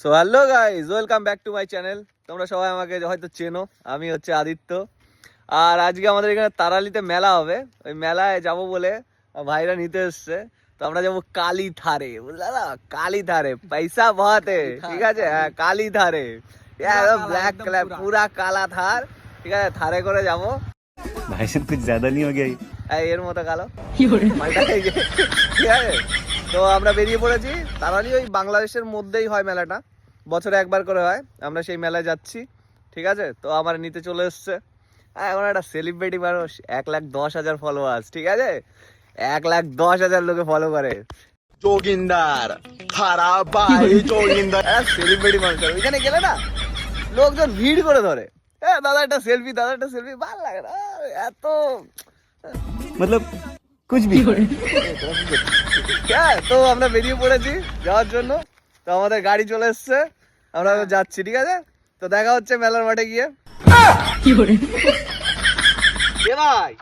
So hello guys welcome back to my channel তোমরা সবাই আমাকে হয়তো চেনো আমি হচ্ছে আদিত্য। আর আজকে আমাদের এখানে তারালিতে মেলা হবে। ওই মেলায় যাব বলে ভাইরা নিতে এসছে। তো আমরা যাব কালী থারে বুঝলা না কালী থারে পয়সা ভাতে ঠিক আছে? হ্যাঁ কালী। থারে ব্ল্যাক কালার পুরা। কালা থার ঠিক আছে? থারে করে যাব। ভাই সব কিছু জ্যাদা নিয়ে হয়ে গেই এর মতো কালো। ঠিক আছে? তো আমরা বেরিয়ে পড়েছি। তারালি ওই বাংলাদেশের মধ্যেই হয় মেলাটা। বছরে একবার করে হয় আমরা সেই মেলায় যাচ্ছি ঠিক আছে? তো আমার নিতে চলে এসছে। এখন একটা সেলিব্রিটি মানুষ এক লাখ দশ হাজার ফলোয়ার্স ঠিক আছে? এক লাখ দশ হাজার লোকে ফলো করে। জোগিন্দার খারাপ ভাই যোগিন্দার সেলিব্রিটি মানুষ ওইখানে গেলে না লোকজন ভিড় করে ধরে। হ্যাঁ দাদা একটা সেলফি দাদা একটা সেলফি ভালো লাগে না। এত মতলব কুছ ভি তো আমরা বেরিয়ে পড়েছি যাওয়ার জন্য। তো আমাদের গাড়ি চলে এসছে। আমরা যাচ্ছি ঠিক আছে? তো দেখা হচ্ছে মেলার মাঠে গিয়ে। এ ভাই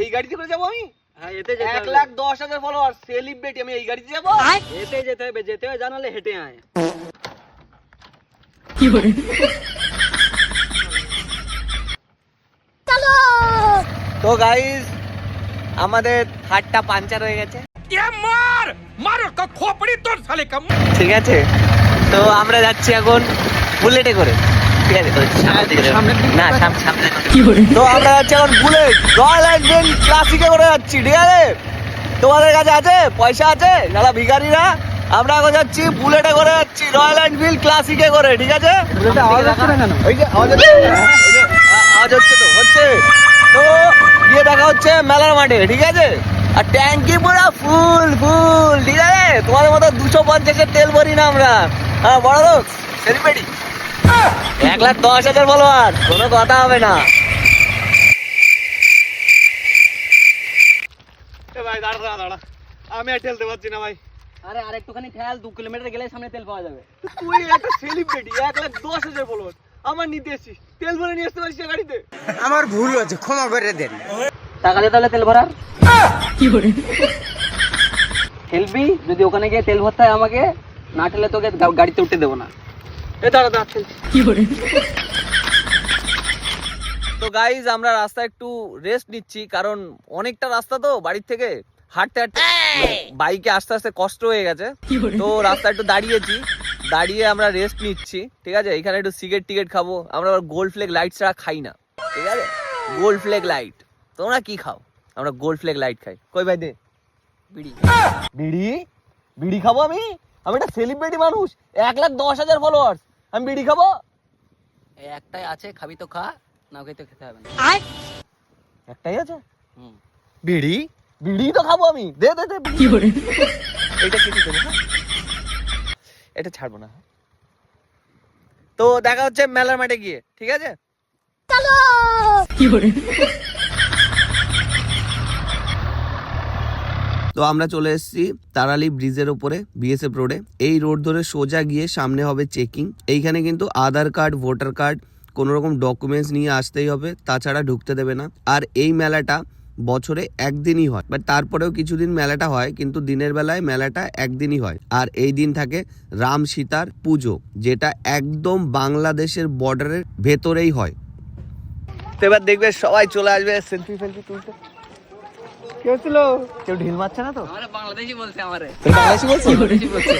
এই গাড়িতে করে যাব আমি? হ্যাঁ এতে যেতে এক লাখ দশ হাজার ফলোয়ার সেলিব্রিটি আমি এই গাড়িতে যাব? এতে যেতে হবে যেতে হবে জানালে হেঁটে আয়। তো গাইস আমাদের হাটটা পাঞ্চার হয়ে গেছে। ঠিক আছে? তো আমরা যাচ্ছি এখন বুলেটে করে। ঠিক আছে। না সামনে। তো আমরা যাচ্ছি এখন বুলেট। রয়্যাল এনফিল্ড ক্লাসিকে করে যাচ্ছি ঠিক আছে? তোমাদের কাছে আছে? পয়সা আছে? যারা ভিখারিরা আমরা এখন যাচ্ছি বুলেটে করে যাচ্ছি। রয়্যাল এনফিল্ড ক্লাসিকে করে ঠিক আছে? ওই আওয়াজ হচ্ছে ওই যে, আ- আওয়াজ হচ্ছে তো হচ্ছে। তো গিয়ে দেখা হচ্ছে মেলার মাঠে ঠিক আছে? আর ট্যাঙ্কি পুরো ফুল ফুল ঠিক আছে? তোমাদের মতো দুশো পঞ্চাশের তেল ভরি না আমরা। হ্যাঁ বড় লোক সেলিব্রিটি। এক লাখ দশ হাজার ফলোয়ার কোনো কথা হবে না। ভাই দাঁড়া দাঁড়া দাঁড়া। আমি আর ঠেলতে পারছি না ভাই। আরে আর একটুখানি খেয়াল দু কিলোমিটার গেলে সামনে তেল পাওয়া যাবে। তুই একটা সেলিব্রিটি এক লাখ দশ হাজার ফলোয়ার। আমার নিতে এসছিস। তেল ভরে নিয়ে আসতে পারিস গাড়িতে? আমার ভুল হয়েছে ক্ষমা করে দেন। টাকা দিয়ে তাহলে তেল ভরার? কি করে? ঠেলবি যদি ওখানে গিয়ে তেল ভরতে হয় আমাকে না ঠেলে তোকে গাড়িতে উঠতে দেবো না। তো গাইজ আমরা রাস্তা একটু রেস্ট নিচ্ছি, কারণ অনেকটা রাস্তা তো বাড়ির থেকে হাঁটতে হাঁটতে বাইকে আস্তে আস্তে কষ্ট হয়ে গেছে। তো রাস্তা একটু দাঁড়িয়েছি। দাঁড়িয়ে আমরা রেস্ট নিচ্ছি, ঠিক আছে? এখানে একটু সিগারেট টিকেট খাব। আমরা গোল্ড ফ্লেগ লাইট ছাড়া খাই না, ঠিক আছে? গোল্ড ফ্লেগ লাইট তোমরা কি খাও? আমরা গোল্ড ফ্লেগ লাইট খাই। কই ভাই দে? বিড়ি। বিড়ি? বিড়ি খাব আমি? আমি একটা সেলিব্রিটি মানুষ এক লাখ দশ হাজার ফলোয়ার্স আমি বিড়ি খাব? একটাই আছে খাবি তো খা না খেতে তো খেতে হবে না। একটাই আছে? হুম। বিড়ি? বিড়ি তো খাব আমি। দে দে দে কি করে? এটা কেটে দেবো হ্যাঁ? এটা ছাড়বো না তো দেখা হচ্ছে মেলার মাঠে গিয়ে ঠিক আছে? তো আমরা চলে এসেছি তারালি ব্রিজের উপরে বিএসএফ রোডে এই রোড ধরে সোজা গিয়ে সামনে হবে চেকিং এইখানে কিন্তু আধার কার্ড, ভোটার কার্ড, কোনো রকম ডকুমেন্টস নিয়ে আসতেই হবে, তাছাড়া ঢুকতে দেবে না। আর এই মেলাটা বছরে একদিনই হয় বাট তারপরেও কিছুদিন মেলাটা হয়, কিন্তু দিনের বেলায় মেলাটা একদিনই হয়। আর এই দিন থাকে রাম সীতার পুজো, যেটা একদম বাংলাদেশের বর্ডারের ভেতরেই হয়। এবার দেখবে সবাই চলে আসবে সেলফি ফেলফি তুলতে। কি হচ্ছিল কেউ ঢিল মারছে না তো? আমারে বাংলাদেশি বলছে আমারে। বাংলাদেশি বলছে।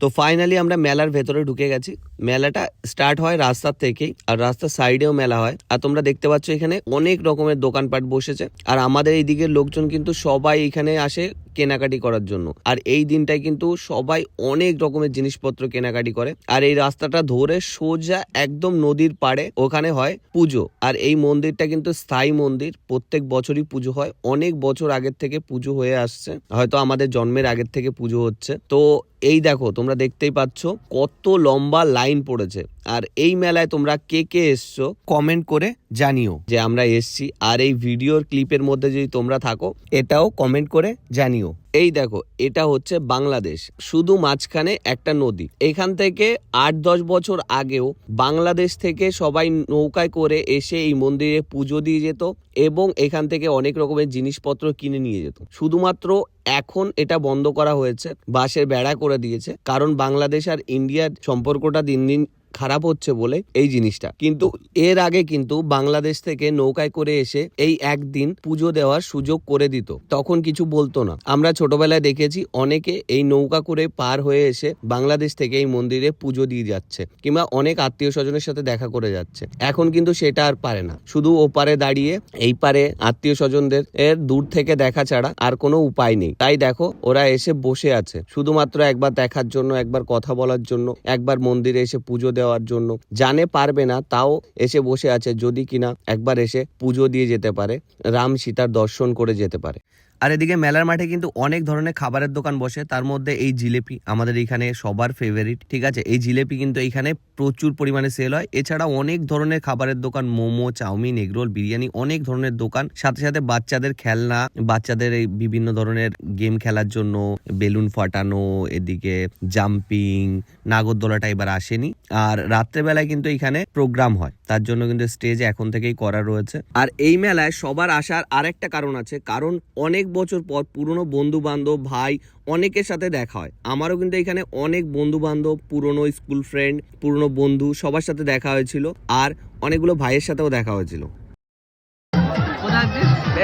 তো ফাইনালি আমরা মেলার ভেতরে ঢুকে গেছি। মেলাটা স্টার্ট হয় রাস্তার থেকেই আর রাস্তার সাইডেও মেলা হয়। আর তোমরা দেখতে পাচ্ছ এখানে অনেক রকমের দোকানপাট বসেছে। আর আমাদের এই দিকের লোকজন কিন্তু সবাই এখানে আসে কেনাকাটি করার জন্য। আর এই দিনটায় কিন্তু সবাই অনেক রকমের জিনিসপত্র কেনাকাটি করে। আর এই রাস্তাটা ধরে সোজা একদম নদীর পাড়ে ওখানে হয় পুজো। আর এই মন্দিরটা কিন্তু স্থায়ী মন্দির। প্রত্যেক বছরই পুজো হয়। অনেক বছর আগের থেকে পুজো হয়ে আসছে। হয়তো আমাদের জন্মের আগের থেকে পুজো হচ্ছে। তো এই দেখো, তোমরা দেখতেই পাচ্ছ কত লম্বা লাইন পড়েছে। আর এই মেলায় তোমরা কে কে এসছো কমেন্ট করে জানিও। যে আমরা এসছি, আর এই ভিডিওর ক্লিপের মধ্যে যদি তোমরা থাকো, এটাও কমেন্ট করে জানিও। এই দেখো, এটা হচ্ছে বাংলাদেশ। শুধু মাঝখানে একটা নদী। এখান থেকে আট দশ বছর আগেও বাংলাদেশ থেকে সবাই নৌকায় করে এসে এই মন্দিরে পুজো দিয়ে যেত এবং এখান থেকে অনেক রকমের জিনিসপত্র কিনে নিয়ে যেত। শুধুমাত্র এখন এটা বন্ধ করা হয়েছে, বাঁশের বেড়া করে দিয়েছে। কারণ বাংলাদেশ আর ইন্ডিয়ার সম্পর্কটা দিন দিন খারাপ হচ্ছে বলে এই জিনিসটা। কিন্তু এর আগে কিন্তু বাংলাদেশ থেকে নৌকায় করে এসে এই একদিন পুজো দেওয়ার সুযোগ করে দিত। তখন কিছু বলতো না। আমরা ছোটবেলায় দেখেছি অনেকে এই নৌকা করে পার হয়ে এসে বাংলাদেশ থেকে এই মন্দিরে পুজো দিয়ে যাচ্ছে কিংবা অনেক আত্মীয় স্বজনের সাথে দেখা করে যাচ্ছে। এখন কিন্তু সেটা আর পারে না। শুধু ওপারে দাঁড়িয়ে এই পারে আত্মীয় স্বজনদের এর দূর থেকে দেখা ছাড়া আর কোনো উপায় নেই। তাই দেখো, ওরা এসে বসে আছে। শুধুমাত্র একবার দেখার জন্য, একবার কথা বলার জন্য, একবার মন্দিরে এসে পুজো দেওয়ার জন্য। জানে পারবে না, তাও এসে বসে আছে, যদি কিনা একবার এসে পুজো দিয়ে যেতে পারে, রাম সীতার দর্শন করে যেতে পারে। আর এদিকে মেলার মাঠে কিন্তু অনেক ধরনের খাবারের দোকান বসে। তার মধ্যে এই জিলেপি আমাদের এখানে সবার ফেভারিট ঠিক আছে? এই জিলেপি কিন্তু এখানে প্রচুর পরিমাণে সেল হয়। এছাড়া অনেক ধরনের খাবারের দোকান, মোমো, চাউমিন এগরোল বিরিয়ানি অনেক ধরনের দোকান। সাথে সাথে বাচ্চাদের খেলনা, বাচ্চাদের এই বিভিন্ন ধরনের গেম খেলার জন্য বেলুন ফাটানো, এদিকে জাম্পিং নাগরদোলাটা এবার আসেনি। আর রাত্রেবেলায় কিন্তু এখানে প্রোগ্রাম হয়। তার জন্য কিন্তু স্টেজ এখন থেকেই করা রয়েছে। আর এই মেলায় সবার আসার আরেকটা কারণ আছে। কারণ অনেক বছর পর পুরনো বন্ধু বান্ধব ভাই অনেকের সাথে দেখা হয়। আমারও কিন্তু এখানে অনেক বন্ধু বান্ধব পুরনো স্কুল ফ্রেন্ড পুরনো বন্ধু সবার সাথে দেখা হয়েছিল আর অনেকগুলো ভাইয়ের সাথেও দেখা হয়েছিল।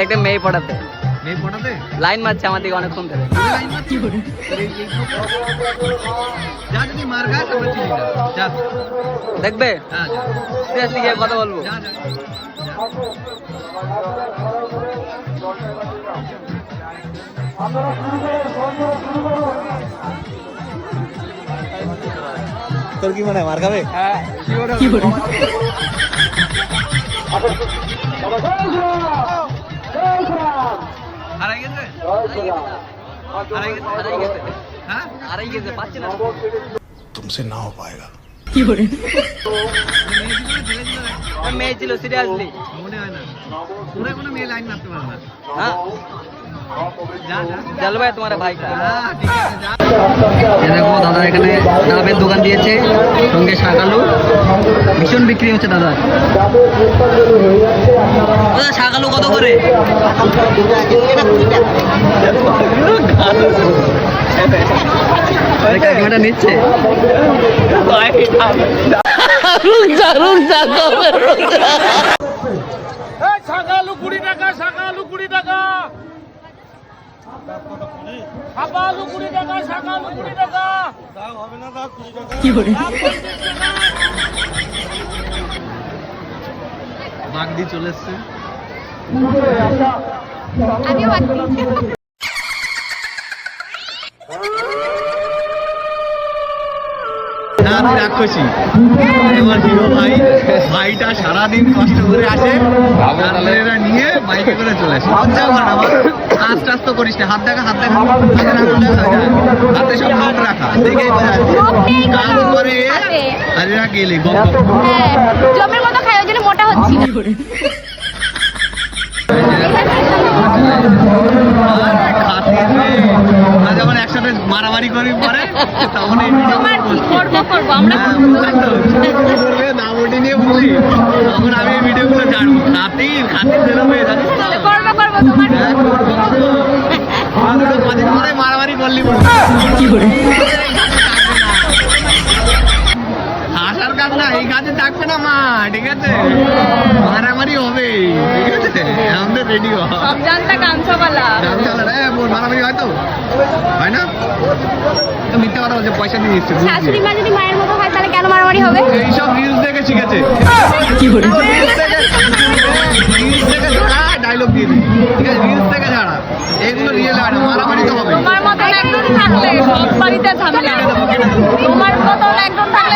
একটা মেয়ে পড়াতে। মেয়ে লাইন মারছে আমার দিকে অনেকক্ষণ ধরে দেখবে? হ্যাঁ সিরিয়াসলি গিয়ে কথা বলব। যা যা তোর কি মনে হয় মার খাবে হ্যাঁ হারাই গেছে হারাই গেছে হারাই গেছে হ্যাঁ হারাই গেছে পাচ্ছি না तुमसे ना हो पाएगा মেয়ে ছিল সিরিয়াসলি মনে হয় না তোরা কোনো মেয়ে লাইন মারতে পারে না হ্যাঁ যা তোমার ভাই দেখো দাদা এখানে ডাবের দোকান দিয়েছে সঙ্গে শাকালু ভীষণ বিক্রি হচ্ছে দাদা। দাদা শাকালু কত করে? কাকিমাটা নিচ্ছে। শাকালু কুড়ি টাকা শাকালু কুড়ি টাকা। শাকালু কুড়ি টাকা শাকালু কুড়ি টাকা বাঘ দিয়ে চলে এসছে। না আমি রাক্ষসী আমার হিরো ভাই ভাইটা সারাদিন কষ্ট করে আসে নিয়ে বাইকে করে চলে আসে লজ্জা আস্তে আস্তে করিস না হাত দেখা হাত দেখা। হাতে হাতে সব নোট রাখা দেখেই বোঝা কাজ করে আরে না গেলে হ্যাঁ, জমের মতো খাই ওই জন্য মোটা হচ্ছি যখন একসাথে মারামারি করি পরে তখন করব করব? আমরা হ্যাঁ, করবে না ওটি নিয়ে তখন আমি এই ভিডিওগুলো ছাড়বো খাতির খাতির যেন হয়ে জানিস তো করব করব তোমার হ্যাঁ, করব তো। ওরা দুটো কদিন পরে মারামারি করলি বলে। হাসার কাজ না এই কাজে মা ঠিক আছে? মারামারি হবে ঠিক আছে? আমাদের রেডি হ সব জানতা গান চালা রে বোন মারামারি হয় তো। হয় না? মিথ্যা কথা বলছে পয়সা দিয়ে দিচ্ছে শাশুড়ি মা যদি মায়ের মতো হয় তাহলে কেন মারামারি হবে? এইসব রিলস দেখে শিখেছে। রিলস ডায়লগ দিয়ে দিই ঠিক আছে? রিলস থেকে ছাড়া। এগুলো রিয়েল হয় মারামারি তো হবে তোমার মতন একজন থাকলে সব বাড়িতে ঝামেলা। তোমার মতন একজন থাকলে সব বাড়িতে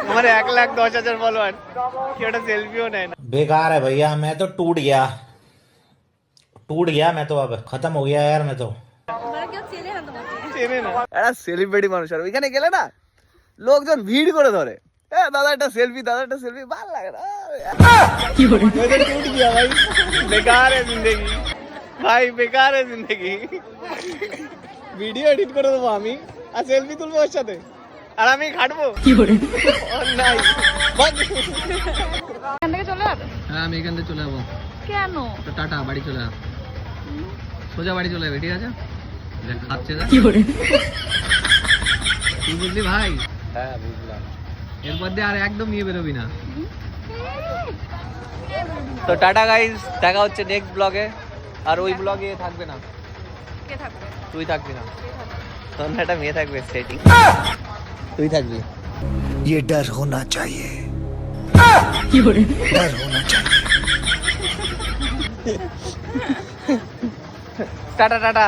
हमारे एक लाख दस हजार फॉलोअर क्यों सेल्फियों नहीं ना बेकार है भैया मैं तो टूट गया टूट गया मैं तो अब खत्म हो गया यार मैं तो চেনে না একটা সেলিব্রিটি মানুষ আর ওইখানে গেলে না লোকজন ভিড় করে ধরে এ দাদা একটা সেলফি দাদা একটা সেলফি ভালো লাগে না मैं तो टूट गया भाई बेकार है जिंदगी ভাই বেকার है जिंदगी ভিডিও এডিট করে দেবো আমি আর সেলফি তুলবো ওর সাথে আর আমি খাটবো ও নাই এখান থেকে চলে যাবে হ্যাঁ আমি এখান থেকে চলে যাব। কেন? তো টাটা বাড়ি চলে যাব সোজা বাড়ি চলে যাবে ঠিক আছে? খাচ্ছে না কি বুঝলি ভাই? হ্যাঁ বুঝলাম। এরপর দিয়ে আর একদম নিয়ে বেরোবি না। তো টাটা গাইস দেখা হচ্ছে নেক্সট ব্লগে আর ওই ব্লগে থাকবে না। কে থাকবে? তুই থাকবি না। তোর না একটা মেয়ে থাকবে সেটি তুই থাকবি ये डर होना चाहिए डर होना चाहिए টাটা টাটা